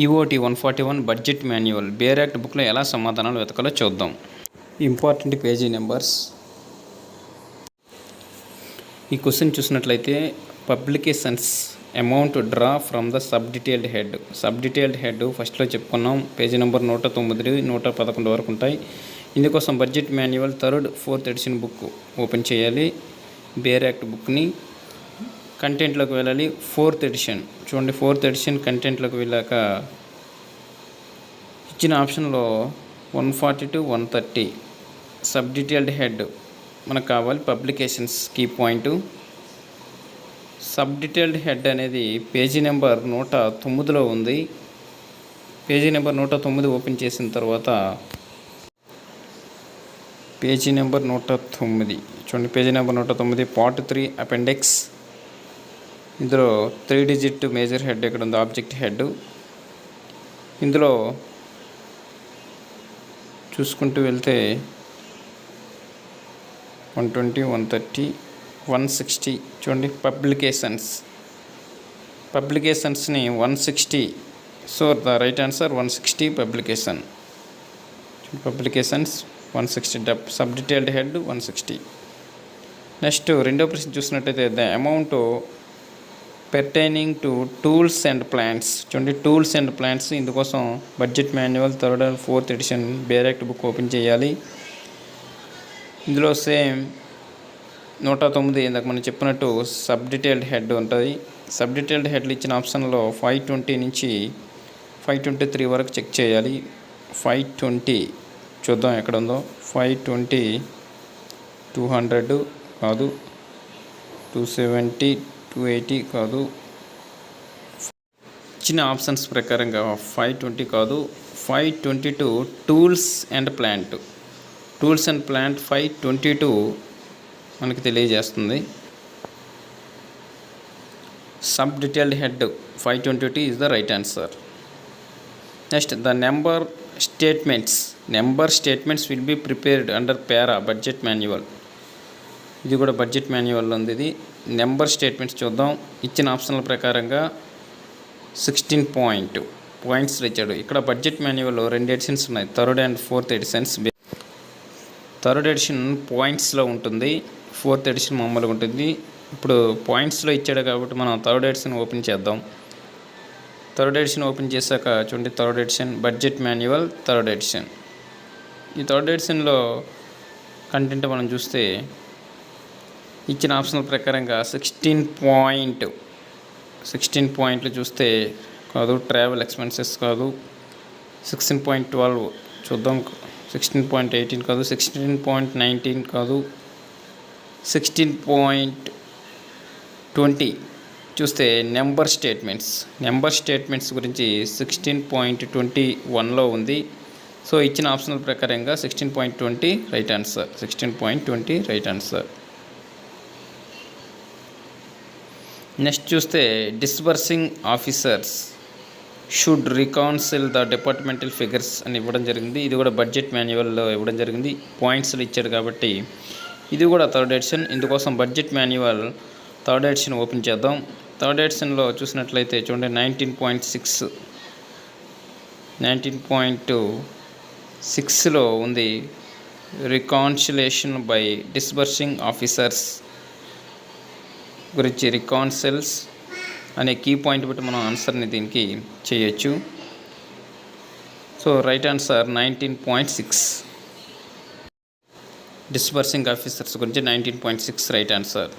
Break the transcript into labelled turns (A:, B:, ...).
A: EOT one forty one budget manual bare act బుక్లో ఎలా సమాధానాలు వెతకాలో చూద్దాం. ఇంపార్టెంట్ పేజీ నెంబర్స్ ఈ క్వశ్చన్ చూసినట్లయితే publications amount draw from the sub detailed head sub detailed head ఫస్ట్లో చెప్పుకున్నాం. పేజీ నెంబర్ నూట తొమ్మిది నూట పదకొండు వరకు ఉంటాయి. ఇందుకోసం budget manual third fourth edition book open చేయాలి. బేర్ యాక్ట్ బుక్ని కంటెంట్లోకి వెళ్ళాలి. Fourth edition. చూడండి ఫోర్త్ ఎడిషన్ కంటెంట్లోకి వెళ్ళాక ఇచ్చిన ఆప్షన్లో one forty two one thirty. Sub detailed head మనకు కావాలి. Publications key point. Sub detailed head అనేది పేజీ నెంబర్ నూట తొమ్మిదిలో ఉంది. పేజీ నెంబర్ నూట తొమ్మిది ఓపెన్ చేసిన తర్వాత పేజీ నెంబర్ నూట తొమ్మిది. చూడండి పేజీ నెంబర్ నూట తొమ్మిది పార్ట్ త్రీ అపెండిక్స్. ఇందులో త్రీ డిజిట్ మేజర్ హెడ్ ఇక్కడ ఉంది ఆబ్జెక్ట్ హెడ్ ఇందులో చూసుకుంటూ వెళ్తే one twenty one thirty one sixty చూడండి publications పబ్లికేషన్స్ని one sixty so the right answer one sixty publication publications one sixty dub sub detailed head one sixty next రెండో ప్రశ్న చూసినట్టయితే the amount pertaining to tools and plants చూడండి tools and plants ఇందుకోసం budget manual third and fourth edition bare act book open చేయాలి. ఇందులో same నూట తొమ్మిది ఇందాక మనం చెప్పినట్టు సబ్ డీటెయిల్డ్ హెడ్ ఉంటుంది. సబ్ డీటెయిల్డ్ హెడ్లు ఇచ్చిన ఆప్షన్లో ఫైవ్ ట్వంటీ నుంచి ఫైవ్ ట్వంటీ త్రీ వరకు చెక్ చేయాలి. ఫైవ్ ట్వంటీ చూద్దాం ఎక్కడ ఉందో. ఫైవ్ ట్వంటీ టూ హండ్రెడ్ కాదు. టూ సెవెంటీ టూ ఎయిటీ కాదు. ఇచ్చిన ఆప్షన్స్ ప్రకారంగా ఫైవ్ ట్వంటీ కాదు. Five twenty two tools and plant. Tools and plant five twenty two మనకి తెలియజేస్తుంది. Sub detailed head five twenty two is the right answer next the number statements number statements will be prepared under para budget manual ఇది కూడా budget మాన్యువల్లో ఉంది ఇది. Number statements చూద్దాం. ఇచ్చిన ఆప్షన్ల ప్రకారంగా సిక్స్టీన్ పాయింట్ పాయింట్స్ ఇచ్చాడు ఇక్కడ బడ్జెట్ మాన్యువల్లో రెండు ఎడిషన్స్ ఉన్నాయి. Third and fourth editions. Third edition పాయింట్స్లో ఉంటుంది. ఫోర్త్ ఎడిషన్ మామూలుగా ఉంటుంది. ఇప్పుడు పాయింట్స్లో ఇచ్చాడు కాబట్టి మనం థర్డ్ ఎడిషన్ ఓపెన్ చేద్దాం. థర్డ్ ఎడిషన్ ఓపెన్ చేశాక చూడండి. Third edition budget manual third edition. ఈ థర్డ్ ఎడిషన్లో కంటెంట్ మనం చూస్తే ఇచ్చిన ఆప్షన్ల ప్రకారంగా సిక్స్టీన్ పాయింట్ సిక్స్టీన్ పాయింట్లు చూస్తే కాదు ట్రావెల్ ఎక్స్పెన్సెస్ కాదు. సిక్స్టీన్ పాయింట్ ట్వెల్వ్ చూద్దాం. సిక్స్టీన్ పాయింట్ ఎయిటీన్ కాదు సిక్స్టీన్ పాయింట్ నైన్టీన్ కాదు. సిక్స్టీన్ పాయింట్ ట్వంటీ చూస్తే నెంబర్ స్టేట్మెంట్స్ నెంబర్ స్టేట్మెంట్స్ గురించి సిక్స్టీన్ పాయింట్ ట్వంటీ వన్లో ఉంది. సో ఇచ్చిన ఆప్షనల్ ప్రకారంగా sixteen point twenty right answer sixteen point twenty right answer. Next చూస్తే disbursing officers should reconcile the departmental figures అని ఇవ్వడం జరిగింది. ఇది కూడా బడ్జెట్ మాన్యువల్లో ఇవ్వడం జరిగింది. పాయింట్స్లు ఇచ్చాడు కాబట్టి ఇది కూడా థర్డ్ ఎడిషన్ ఇందుకోసం budget manual third edition open చేద్దాం. థర్డ్ ఎడిషన్లో చూసినట్లయితే చూడండి nineteen point six nineteen point సిక్స్లో ఉంది రికాన్సిలేషన్ బై డిస్బర్సింగ్ ఆఫీసర్స్ గురించి రికాన్సెల్స్ అనే కీ పాయింట్ బట్టి మనం ఆన్సర్ని దీనికి చేయొచ్చు. So right answer nineteen point six disbursing officers గురించి nineteen point six right answer